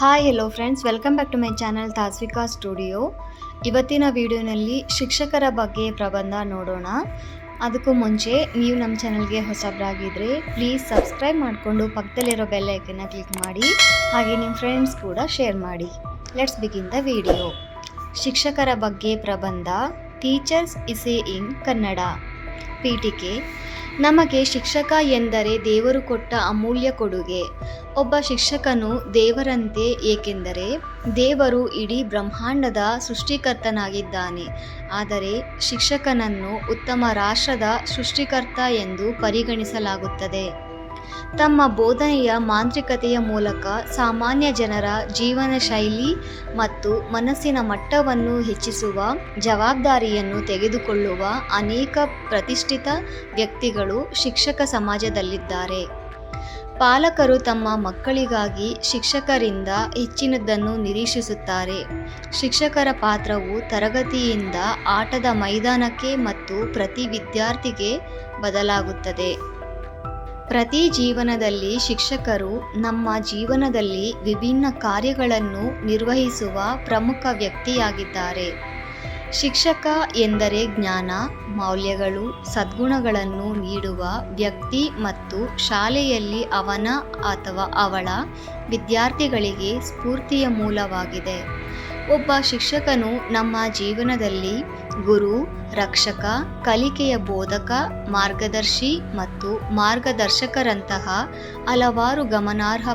Hi hello friends welcome back to my channel Taswika studio ಇವತ್ತಿನ ವಿಡಿಯೋನಲ್ಲಿ ಶಿಕ್ಷಕರ ಬಗ್ಗೆ ಪ್ರಬಂಧ ನೋಡೋಣ. ಅದಕ್ಕೂ ಮುಂಚೆ ನೀವು ನಮ್ಮ ಚಾನಲ್ಗೆ ಹೊಸಬರಾಗಿದ್ದರೆ ಪ್ಲೀಸ್ ಸಬ್ಸ್ಕ್ರೈಬ್ ಮಾಡಿಕೊಂಡು ಪಕ್ಕದಲ್ಲಿರೋ ಬೆಲ್ ಐಕನ್ನ ಕ್ಲಿಕ್ ಮಾಡಿ, ಹಾಗೆ ನಿಮ್ಮ ಫ್ರೆಂಡ್ಸ್ ಕೂಡ ಶೇರ್ ಮಾಡಿ. ಲೆಟ್ಸ್ ಬಿಗಿನ್ ದ ವಿಡಿಯೋ ಶಿಕ್ಷಕರ ಬಗ್ಗೆ ಪ್ರಬಂಧ. ಟೀಚರ್ಸ್ ಇಸೆ ಇನ್ ಕನ್ನಡ ಪೀಠಿಕೆ ನಮಗೆ ಶಿಕ್ಷಕ ಎಂದರೆ ದೇವರು ಕೊಟ್ಟ ಅಮೂಲ್ಯ ಕೊಡುಗೆ. ಒಬ್ಬ ಶಿಕ್ಷಕನು ದೇವರಂತೆ ಏಕೆಂದರೆ ದೇವರು ಇಡೀ ಬ್ರಹ್ಮಾಂಡದ ಸೃಷ್ಟಿಕರ್ತನಾಗಿದ್ದಾನೆ. ಆದರೆ ಶಿಕ್ಷಕನನ್ನು ಉತ್ತಮ ರಾಷ್ಟ್ರದ ಸೃಷ್ಟಿಕರ್ತ ಎಂದು ಪರಿಗಣಿಸಲಾಗುತ್ತದೆ. ತಮ್ಮ ಬೋಧನೆಯ ಮಾಂತ್ರಿಕತೆಯ ಮೂಲಕ ಸಾಮಾನ್ಯ ಜನರ ಜೀವನ ಶೈಲಿ ಮತ್ತು ಮನಸ್ಸಿನ ಮಟ್ಟವನ್ನು ಹೆಚ್ಚಿಸುವ ಜವಾಬ್ದಾರಿಯನ್ನು ತೆಗೆದುಕೊಳ್ಳುವ ಅನೇಕ ಪ್ರತಿಷ್ಠಿತ ವ್ಯಕ್ತಿಗಳು ಶಿಕ್ಷಕ ಸಮಾಜದಲ್ಲಿದ್ದಾರೆ. ಪಾಲಕರು ತಮ್ಮ ಮಕ್ಕಳಿಗಾಗಿ ಶಿಕ್ಷಕರಿಂದ ಹೆಚ್ಚಿನದನ್ನು ನಿರೀಕ್ಷಿಸುತ್ತಾರೆ. ಶಿಕ್ಷಕರ ಪಾತ್ರವು ತರಗತಿಯಿಂದ ಆಟದ ಮೈದಾನಕ್ಕೆ ಮತ್ತು ಪ್ರತಿ ವಿದ್ಯಾರ್ಥಿಗೆ ಬದಲಾಗುತ್ತದೆ. ಪ್ರತಿ ಜೀವನದಲ್ಲಿ ಶಿಕ್ಷಕರು ನಮ್ಮ ಜೀವನದಲ್ಲಿ ವಿಭಿನ್ನ ಕಾರ್ಯಗಳನ್ನು ನಿರ್ವಹಿಸುವ ಪ್ರಮುಖ ವ್ಯಕ್ತಿಯಾಗಿದ್ದಾರೆ. ಶಿಕ್ಷಕ ಎಂದರೆ ಜ್ಞಾನ, ಮೌಲ್ಯಗಳು, ಸದ್ಗುಣಗಳನ್ನು ನೀಡುವ ವ್ಯಕ್ತಿ ಮತ್ತು ಶಾಲೆಯಲ್ಲಿ ಅವನ ಅಥವಾ ಅವಳ ವಿದ್ಯಾರ್ಥಿಗಳಿಗೆ ಸ್ಫೂರ್ತಿಯ ಮೂಲವಾಗಿದೆ. ಒಬ್ಬ ಶಿಕ್ಷಕನು ನಮ್ಮ ಜೀವನದಲ್ಲಿ ಗುರು, ರಕ್ಷಕ, ಕಲಿಕೆಯ ಬೋಧಕ, ಮಾರ್ಗದರ್ಶಿ ಮತ್ತು ಮಾರ್ಗದರ್ಶಕರಂತಹ ಹಲವಾರು ಗಮನಾರ್ಹ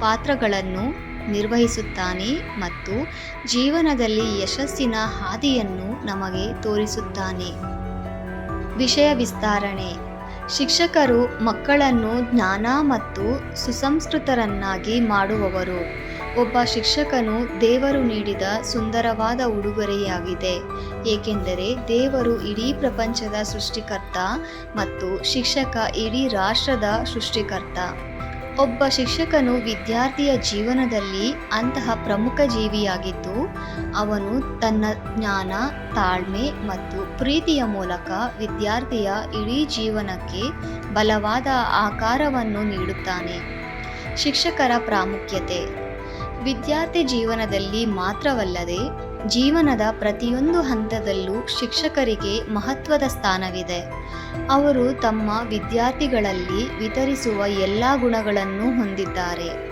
ಪಾತ್ರಗಳನ್ನು ನಿರ್ವಹಿಸುತ್ತಾನೆ ಮತ್ತು ಜೀವನದಲ್ಲಿ ಯಶಸ್ಸಿನ ಹಾದಿಯನ್ನು ನಮಗೆ ತೋರಿಸುತ್ತಾನೆ. ವಿಷಯ ವಿಸ್ತರಣೆ. ಶಿಕ್ಷಕರು ಮಕ್ಕಳನ್ನು ಜ್ಞಾನ ಮತ್ತು ಸುಸಂಸ್ಕೃತರನ್ನಾಗಿ ಮಾಡುವವರು. ಒಬ್ಬ ಶಿಕ್ಷಕನು ದೇವರು ನೀಡಿದ ಸುಂದರವಾದ ಉಡುಗೊರೆಯಾಗಿದೆ. ಏಕೆಂದರೆ ದೇವರು ಇಡೀ ಪ್ರಪಂಚದ ಸೃಷ್ಟಿಕರ್ತ ಮತ್ತು ಶಿಕ್ಷಕ ಇಡೀ ರಾಷ್ಟ್ರದ ಸೃಷ್ಟಿಕರ್ತ. ಒಬ್ಬ ಶಿಕ್ಷಕನು ವಿದ್ಯಾರ್ಥಿಯ ಜೀವನದಲ್ಲಿ ಅಂತಹ ಪ್ರಮುಖ ಜೀವಿಯಾಗಿದ್ದು, ಅವನು ತನ್ನ ಜ್ಞಾನ, ತಾಳ್ಮೆ ಮತ್ತು ಪ್ರೀತಿಯ ಮೂಲಕ ವಿದ್ಯಾರ್ಥಿಯ ಇಡೀ ಜೀವನಕ್ಕೆ ಬಲವಾದ ಆಕಾರವನ್ನು ನೀಡುತ್ತಾನೆ. ಶಿಕ್ಷಕರ ಪ್ರಾಮುಖ್ಯತೆ. ವಿದ್ಯಾರ್ಥಿ ಜೀವನದಲ್ಲಿ ಮಾತ್ರವಲ್ಲದೆ ಜೀವನದ ಪ್ರತಿಯೊಂದು ಹಂತದಲ್ಲೂ ಶಿಕ್ಷಕರಿಗೆ ಮಹತ್ವದ ಸ್ಥಾನವಿದೆ. ಅವರು ತಮ್ಮ ವಿದ್ಯಾರ್ಥಿಗಳಲ್ಲಿ ವಿತರಿಸುವ ಎಲ್ಲ ಗುಣಗಳನ್ನು ಹೊಂದಿದ್ದಾರೆ.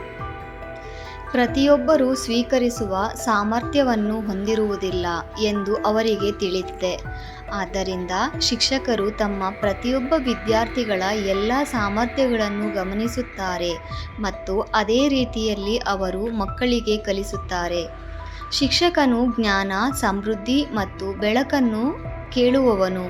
ಪ್ರತಿಯೊಬ್ಬರೂ ಸ್ವೀಕರಿಸುವ ಸಾಮರ್ಥ್ಯವನ್ನು ಹೊಂದಿರುವುದಿಲ್ಲ ಎಂದು ಅವರಿಗೆ ತಿಳಿದಿದೆ. ಆದ್ದರಿಂದ ಶಿಕ್ಷಕರು ತಮ್ಮ ಪ್ರತಿಯೊಬ್ಬ ವಿದ್ಯಾರ್ಥಿಗಳ ಎಲ್ಲ ಸಾಮರ್ಥ್ಯಗಳನ್ನು ಗಮನಿಸುತ್ತಾರೆ ಮತ್ತು ಅದೇ ರೀತಿಯಲ್ಲಿ ಅವರು ಮಕ್ಕಳಿಗೆ ಕಲಿಸುತ್ತಾರೆ. ಶಿಕ್ಷಕನು ಜ್ಞಾನ, ಸಮೃದ್ಧಿ ಮತ್ತು ಬೆಳಕನ್ನು ಕೇಳುವವನು.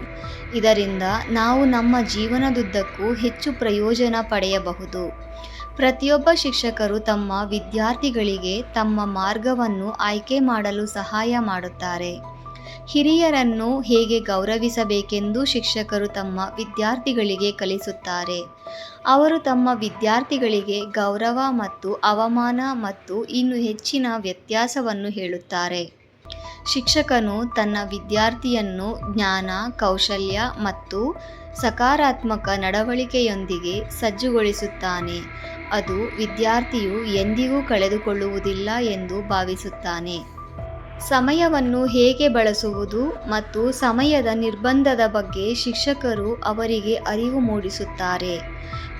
ಇದರಿಂದ ನಾವು ನಮ್ಮ ಜೀವನದುದ್ದಕ್ಕೂ ಹೆಚ್ಚು ಪ್ರಯೋಜನ ಪಡೆಯಬಹುದು. ಪ್ರತಿಯೊಬ್ಬ ಶಿಕ್ಷಕರು ತಮ್ಮ ವಿದ್ಯಾರ್ಥಿಗಳಿಗೆ ತಮ್ಮ ಮಾರ್ಗವನ್ನು ಆಯ್ಕೆ ಮಾಡಲು ಸಹಾಯ ಮಾಡುತ್ತಾರೆ. ಹಿರಿಯರನ್ನು ಹೇಗೆ ಗೌರವಿಸಬೇಕೆಂದು ಶಿಕ್ಷಕರು ತಮ್ಮ ವಿದ್ಯಾರ್ಥಿಗಳಿಗೆ ಕಲಿಸುತ್ತಾರೆ. ಅವರು ತಮ್ಮ ವಿದ್ಯಾರ್ಥಿಗಳಿಗೆ ಗೌರವ ಮತ್ತು ಅವಮಾನ ಮತ್ತು ಇನ್ನು ಹೆಚ್ಚಿನ ವ್ಯತ್ಯಾಸವನ್ನು ಹೇಳುತ್ತಾರೆ. ಶಿಕ್ಷಕನು ತನ್ನ ವಿದ್ಯಾರ್ಥಿಯನ್ನು ಜ್ಞಾನ, ಕೌಶಲ್ಯ ಮತ್ತು ಸಕಾರಾತ್ಮಕ ನಡವಳಿಕೆಯೊಂದಿಗೆ ಸಜ್ಜುಗೊಳಿಸುತ್ತಾನೆ. ಅದು ವಿದ್ಯಾರ್ಥಿಯು ಎಂದಿಗೂ ಕಳೆದುಕೊಳ್ಳುವುದಿಲ್ಲ ಎಂದು ಭಾವಿಸುತ್ತಾನೆ. ಸಮಯವನ್ನು ಹೇಗೆ ಬಳಸುವುದು ಮತ್ತು ಸಮಯದ ನಿರ್ಬಂಧದ ಬಗ್ಗೆ ಶಿಕ್ಷಕರು ಅವರಿಗೆ ಅರಿವು ಮೂಡಿಸುತ್ತಾರೆ.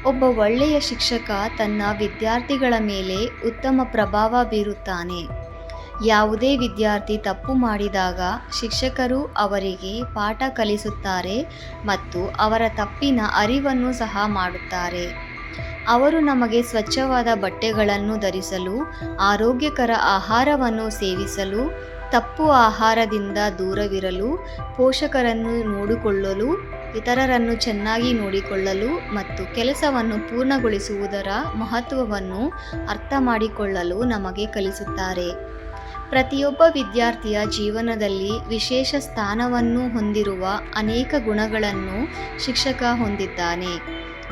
ಒಬ್ಬ ಒಳ್ಳೆಯ ಶಿಕ್ಷಕ ತನ್ನ ವಿದ್ಯಾರ್ಥಿಗಳ ಮೇಲೆ ಉತ್ತಮ ಪ್ರಭಾವ ಬೀರುತ್ತಾನೆ. ಯಾವುದೇ ವಿದ್ಯಾರ್ಥಿ ತಪ್ಪು ಮಾಡಿದಾಗ ಶಿಕ್ಷಕರು ಅವರಿಗೆ ಪಾಠ ಕಲಿಸುತ್ತಾರೆ ಮತ್ತು ಅವರ ತಪ್ಪಿನ ಅರಿವನ್ನು ಸಹ ಮಾಡುತ್ತಾರೆ. ಅವರು ನಮಗೆ ಸ್ವಚ್ಛವಾದ ಬಟ್ಟೆಗಳನ್ನು ಧರಿಸಲು, ಆರೋಗ್ಯಕರ ಆಹಾರವನ್ನು ಸೇವಿಸಲು, ತಪ್ಪು ಆಹಾರದಿಂದ ದೂರವಿರಲು, ಪೋಷಕರನ್ನು ನೋಡಿಕೊಳ್ಳಲು, ಇತರರನ್ನು ಚೆನ್ನಾಗಿ ನೋಡಿಕೊಳ್ಳಲು ಮತ್ತು ಕೆಲಸವನ್ನು ಪೂರ್ಣಗೊಳಿಸುವುದರ ಮಹತ್ವವನ್ನು ಅರ್ಥ ಮಾಡಿಕೊಳ್ಳಲು ನಮಗೆ ಕಲಿಸುತ್ತಾರೆ. ಪ್ರತಿಯೊಬ್ಬ ವಿದ್ಯಾರ್ಥಿಯ ಜೀವನದಲ್ಲಿ ವಿಶೇಷ ಸ್ಥಾನವನ್ನು ಹೊಂದಿರುವ ಅನೇಕ ಗುಣಗಳನ್ನು ಶಿಕ್ಷಕ ಹೊಂದಿದ್ದಾನೆ.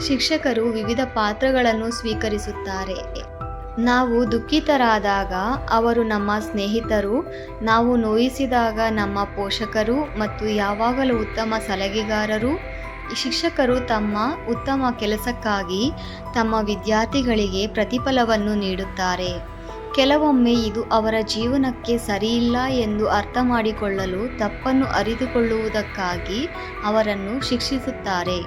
ಶಿಕ್ಷಕರು ವಿವಿಧ ಪಾತ್ರಗಳನ್ನು ಸ್ವೀಕರಿಸುತ್ತಾರೆ. ನಾವು ದುಃಖಿತರಾದಾಗ ಅವರು ನಮ್ಮ ಸ್ನೇಹಿತರು, ನಾವು ನೋಯಿಸಿದಾಗ ನಮ್ಮ ಪೋಷಕರು ಮತ್ತು ಯಾವಾಗಲೂ ಉತ್ತಮ ಸಲಹೆಗಾರರು. ಶಿಕ್ಷಕರು ತಮ್ಮ ಉತ್ತಮ ಕೆಲಸಕ್ಕಾಗಿ ತಮ್ಮ ವಿದ್ಯಾರ್ಥಿಗಳಿಗೆ ಪ್ರತಿಫಲವನ್ನು ನೀಡುತ್ತಾರೆ. ಕೆಲವೊಮ್ಮೆ ಇದು ಅವರ ಜೀವನಕ್ಕೆ ಸರಿಯಿಲ್ಲ ಎಂದು ಅರ್ಥ ಮಾಡಿಕೊಳ್ಳಲು ತಪ್ಪನ್ನು ಅರಿತುಕೊಳ್ಳುವುದಕ್ಕಾಗಿ ಅವರನ್ನು ಶಿಕ್ಷಿಸುತ್ತಾರೆ.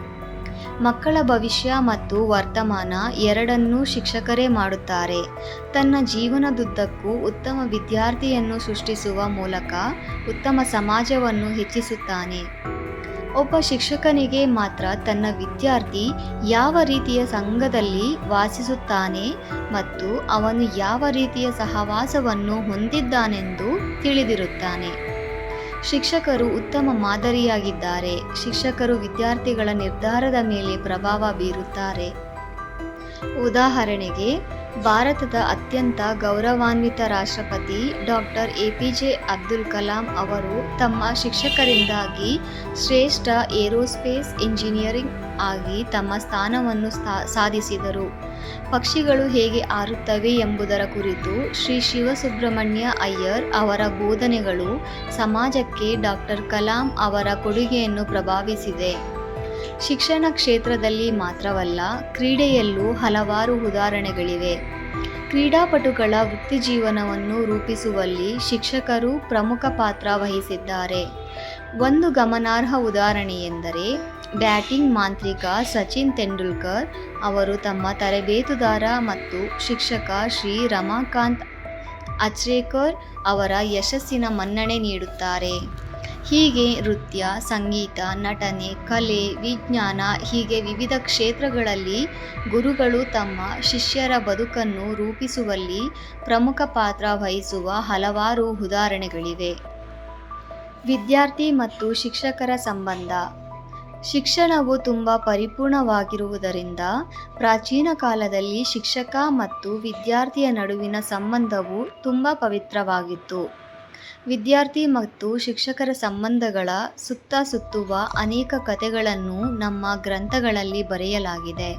ಮಕ್ಕಳ ಭವಿಷ್ಯ ಮತ್ತು ವರ್ತಮಾನ ಎರಡನ್ನೂ ಶಿಕ್ಷಕರೇ ಮಾಡುತ್ತಾರೆ. ತನ್ನ ಜೀವನದುದ್ದಕ್ಕೂ ಉತ್ತಮ ವಿದ್ಯಾರ್ಥಿಯನ್ನು ಸೃಷ್ಟಿಸುವ ಮೂಲಕ ಉತ್ತಮ ಸಮಾಜವನ್ನು ಹೆಚ್ಚಿಸುತ್ತಾನೆ. ಒಬ್ಬ ಶಿಕ್ಷಕನಿಗೆ ಮಾತ್ರ ತನ್ನ ವಿದ್ಯಾರ್ಥಿ ಯಾವ ರೀತಿಯ ಸಂಘದಲ್ಲಿ ವಾಸಿಸುತ್ತಾನೆ ಮತ್ತು ಅವನು ಯಾವ ರೀತಿಯ ಸಹವಾಸವನ್ನು ಹೊಂದಿದ್ದಾನೆಂದು ತಿಳಿದಿರುತ್ತಾನೆ. ಶಿಕ್ಷಕರು ಉತ್ತಮ ಮಾದರಿಯಾಗಿದ್ದಾರೆ. ಶಿಕ್ಷಕರು ವಿದ್ಯಾರ್ಥಿಗಳ ನಿರ್ಧಾರದ ಮೇಲೆ ಪ್ರಭಾವ ಬೀರುತ್ತಾರೆ. ಉದಾಹರಣೆಗೆ ಭಾರತದ ಅತ್ಯಂತ ಗೌರವಾನ್ವಿತ ರಾಷ್ಟ್ರಪತಿ doctor A P J Abdul Kalam ಅವರು ತಮ್ಮ ಶಿಕ್ಷಕರಿಂದಾಗಿ ಶ್ರೇಷ್ಠ ಏರೋಸ್ಪೇಸ್ ಇಂಜಿನಿಯರಿಂಗ್ ಆಗಿ ತಮ್ಮ ಸ್ಥಾನವನ್ನು ಸ್ಥಾ- ಸಾಧಿಸಿದರು. ಪಕ್ಷಿಗಳು ಹೇಗೆ ಆರುತ್ತವೆ ಎಂಬುದರ ಕುರಿತು ಶ್ರೀ ಶಿವಸುಬ್ರಹ್ಮಣ್ಯ ಅಯ್ಯರ್ ಅವರ ಬೋಧನೆಗಳು ಸಮಾಜಕ್ಕೆ ಡಾಕ್ಟರ್ ಕಲಾಂ ಅವರ ಕೊಡುಗೆಯನ್ನು ಪ್ರಭಾವಿಸಿದೆ. ಶಿಕ್ಷಣ ಕ್ಷೇತ್ರದಲ್ಲಿ ಮಾತ್ರವಲ್ಲ, ಕ್ರೀಡೆಯಲ್ಲೂ ಹಲವಾರು ಉದಾಹರಣೆಗಳಿವೆ. ಕ್ರೀಡಾಪಟುಗಳ ವೃತ್ತಿಜೀವನವನ್ನು ರೂಪಿಸುವಲ್ಲಿ ಶಿಕ್ಷಕರು ಪ್ರಮುಖ ಪಾತ್ರ ವಹಿಸಿದ್ದಾರೆ. ಒಂದು ಗಮನಾರ್ಹ ಉದಾಹರಣೆಯೆಂದರೆ, ಬ್ಯಾಟಿಂಗ್ ಮಾಂತ್ರಿಕ ಸಚಿನ್ ತೆಂಡೂಲ್ಕರ್ ಅವರು ತಮ್ಮ ತರಬೇತುದಾರ ಮತ್ತು ಶಿಕ್ಷಕ ಶ್ರೀ ರಮಾಕಾಂತ್ ಅಚ್ರೇಕರ್ ಅವರ ಯಶಸ್ಸಿನ ಮನ್ನಣೆ ನೀಡುತ್ತಾರೆ. ಹೀಗೆ ನೃತ್ಯ, ಸಂಗೀತ, ನಟನೆ, ಕಲೆ, ವಿಜ್ಞಾನ ಹೀಗೆ ವಿವಿಧ ಕ್ಷೇತ್ರಗಳಲ್ಲಿ ಗುರುಗಳು ತಮ್ಮ ಶಿಷ್ಯರ ಬದುಕನ್ನು ರೂಪಿಸುವಲ್ಲಿ ಪ್ರಮುಖ ಪಾತ್ರ ವಹಿಸುವ ಹಲವಾರು ಉದಾಹರಣೆಗಳಿವೆ. ವಿದ್ಯಾರ್ಥಿ ಮತ್ತು ಶಿಕ್ಷಕರ ಸಂಬಂಧ. ಶಿಕ್ಷಣವು ತುಂಬ ಪರಿಪೂರ್ಣವಾಗಿರುವುದರಿಂದ ಪ್ರಾಚೀನ ಕಾಲದಲ್ಲಿ ಶಿಕ್ಷಕ ಮತ್ತು ವಿದ್ಯಾರ್ಥಿಯ ನಡುವಿನ ಸಂಬಂಧವು ತುಂಬ ಪವಿತ್ರವಾಗಿತ್ತು. ವಿದ್ಯಾರ್ಥಿ ಮತ್ತು ಶಿಕ್ಷಕರ ಸಂಬಂಧಗಳ ಸುತ್ತ ಸುತ್ತುವ ಅನೇಕ ಕಥೆಗಳನ್ನು ನಮ್ಮ ಗ್ರಂಥಗಳಲ್ಲಿ ಬರೆಯಲಾಗಿದೆ.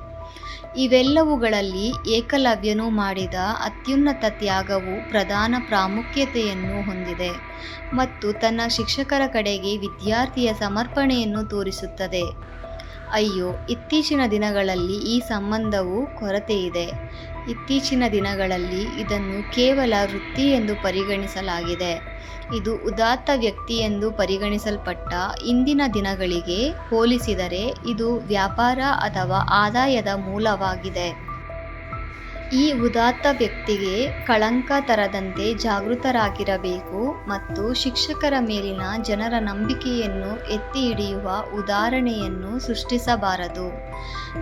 ಇವೆಲ್ಲವುಗಳಲ್ಲಿ ಏಕಲವ್ಯನು ಮಾಡಿದ ಅತ್ಯುನ್ನತ ತ್ಯಾಗವು ಪ್ರಧಾನ ಪ್ರಾಮುಖ್ಯತೆಯನ್ನು ಹೊಂದಿದೆ ಮತ್ತು ತನ್ನ ಶಿಕ್ಷಕರ ಕಡೆಗೆ ವಿದ್ಯಾರ್ಥಿಯ ಸಮರ್ಪಣೆಯನ್ನು ತೋರಿಸುತ್ತದೆ. ಅಯ್ಯೋ, ಇತ್ತೀಚಿನ ದಿನಗಳಲ್ಲಿ ಈ ಸಂಬಂಧವು ಕೊರತೆಯಿದೆ. ಇತ್ತೀಚಿನ ದಿನಗಳಲ್ಲಿ ಇದನ್ನು ಕೇವಲ ವೃತ್ತಿ ಎಂದು ಪರಿಗಣಿಸಲಾಗಿದೆ. ಇದು ಉದಾತ್ತ ವ್ಯಕ್ತಿ ಎಂದು ಪರಿಗಣಿಸಲ್ಪಟ್ಟ ಇಂದಿನ ದಿನಗಳಿಗೆ ಹೋಲಿಸಿದರೆ ಇದು ವ್ಯಾಪಾರ ಅಥವಾ ಆದಾಯದ ಮೂಲವಾಗಿದೆ. ಈ ಉದಾತ್ತ ವ್ಯಕ್ತಿಗೆ ಕಳಂಕ ತರದಂತೆ ಜಾಗೃತರಾಗಿರಬೇಕು ಮತ್ತು ಶಿಕ್ಷಕರ ಮೇಲಿನ ಜನರ ನಂಬಿಕೆಯನ್ನು ಎತ್ತಿ ಹಿಡಿಯುವ ಉದಾಹರಣೆಯನ್ನು ಸೃಷ್ಟಿಸಬಾರದು.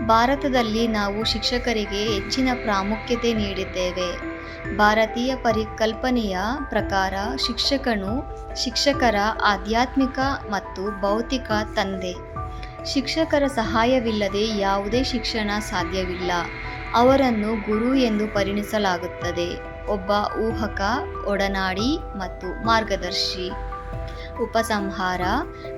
ಭಾರತದಲ್ಲಿ ನಾವು ಶಿಕ್ಷಕರಿಗೆ ಹೆಚ್ಚಿನ ಪ್ರಾಮುಖ್ಯತೆ ನೀಡಿದ್ದೇವೆ. ಭಾರತೀಯ ಪರಿಕಲ್ಪನೆಯ ಪ್ರಕಾರ ಶಿಕ್ಷಕನು ಶಿಕ್ಷಕರ ಆಧ್ಯಾತ್ಮಿಕ ಮತ್ತು ಭೌತಿಕ ತಂದೆ. ಶಿಕ್ಷಕರ ಸಹಾಯವಿಲ್ಲದೆ ಯಾವುದೇ ಶಿಕ್ಷಣ ಸಾಧ್ಯವಿಲ್ಲ. ಅವರನ್ನು ಗುರು ಎಂದು ಪರಿಣಿಸಲಾಗುತ್ತದೆ. ಒಬ್ಬ ಊಹಕ, ಒಡನಾಡಿ ಮತ್ತು ಮಾರ್ಗದರ್ಶಿ. ಉಪಸಂಹಾರ.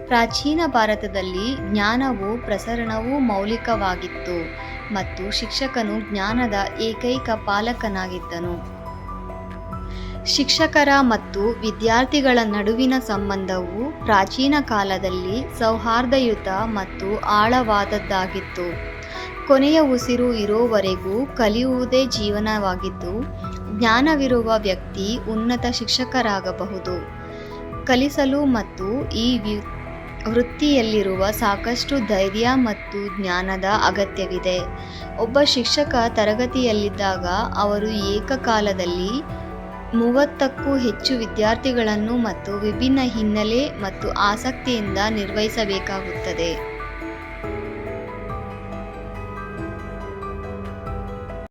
ಪ್ರಾಚೀನ ಭಾರತದಲ್ಲಿ ಜ್ಞಾನವು ಪ್ರಸರಣವೂ ಮೌಲಿಕವಾಗಿತ್ತು ಮತ್ತು ಶಿಕ್ಷಕನು ಜ್ಞಾನದ ಏಕೈಕ ಪಾಲಕನಾಗಿದ್ದನು. ಶಿಕ್ಷಕರ ಮತ್ತು ವಿದ್ಯಾರ್ಥಿಗಳ ನಡುವಿನ ಸಂಬಂಧವು ಪ್ರಾಚೀನ ಕಾಲದಲ್ಲಿ ಸೌಹಾರ್ದಯುತ ಮತ್ತು ಆಳವಾದದ್ದಾಗಿತ್ತು. ಕೊನೆಯ ಉಸಿರು ಇರೋವರೆಗೂ ಕಲಿಯುವುದೇ ಜೀವನವಾಗಿದ್ದು, ಜ್ಞಾನವಿರುವ ವ್ಯಕ್ತಿ ಉನ್ನತ ಶಿಕ್ಷಕರಾಗಬಹುದು. ಕಲಿಸಲು ಮತ್ತು ಈ ವೃತ್ತಿಯಲ್ಲಿರುವ ಸಾಕಷ್ಟು ಧೈರ್ಯ ಮತ್ತು ಜ್ಞಾನದ ಅಗತ್ಯವಿದೆ. ಒಬ್ಬ ಶಿಕ್ಷಕ ತರಗತಿಯಲ್ಲಿದ್ದಾಗ ಅವರು ಏಕಕಾಲದಲ್ಲಿ ಮೂವತ್ತಕ್ಕೂ ಹೆಚ್ಚು ವಿದ್ಯಾರ್ಥಿಗಳನ್ನು ಮತ್ತು ವಿಭಿನ್ನ ಹಿನ್ನೆಲೆ ಮತ್ತು ಆಸಕ್ತಿಯಿಂದ ನಿರ್ವಹಿಸಬೇಕಾಗುತ್ತದೆ.